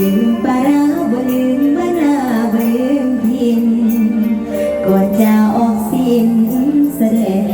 ลืมปาราบ่ลืมบาราบ่ลืมพินก่อนจะออกสิ้นแสดง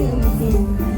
ดื่มสิ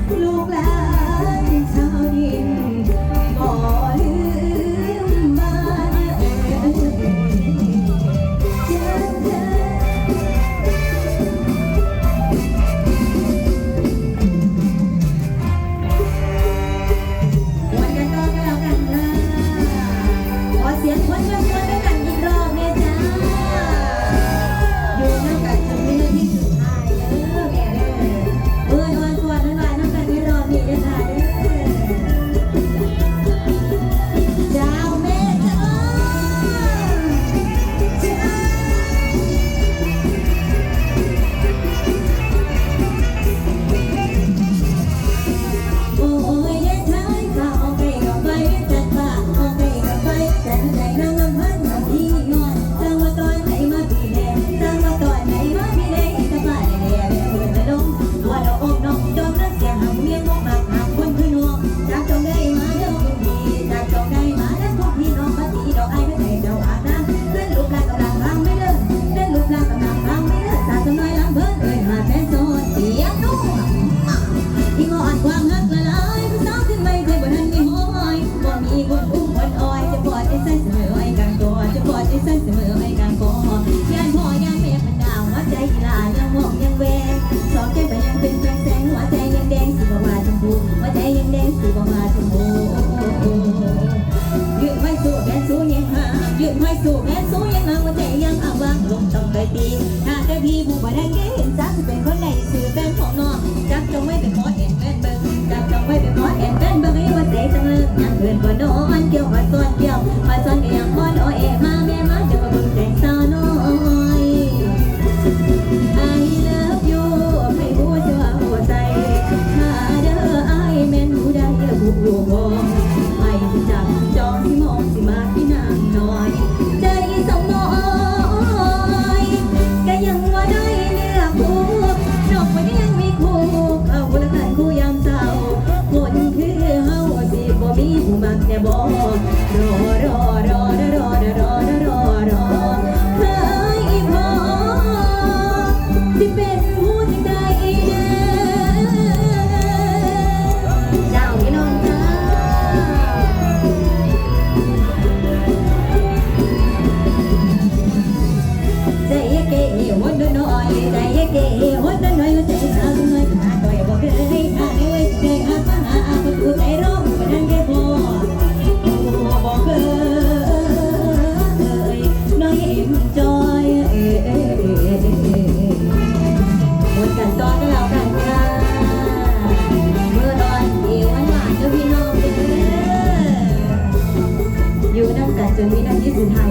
สู่แม่สู้ยังนางวันใจยังอาวางลงต้องไปตี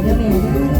Amen.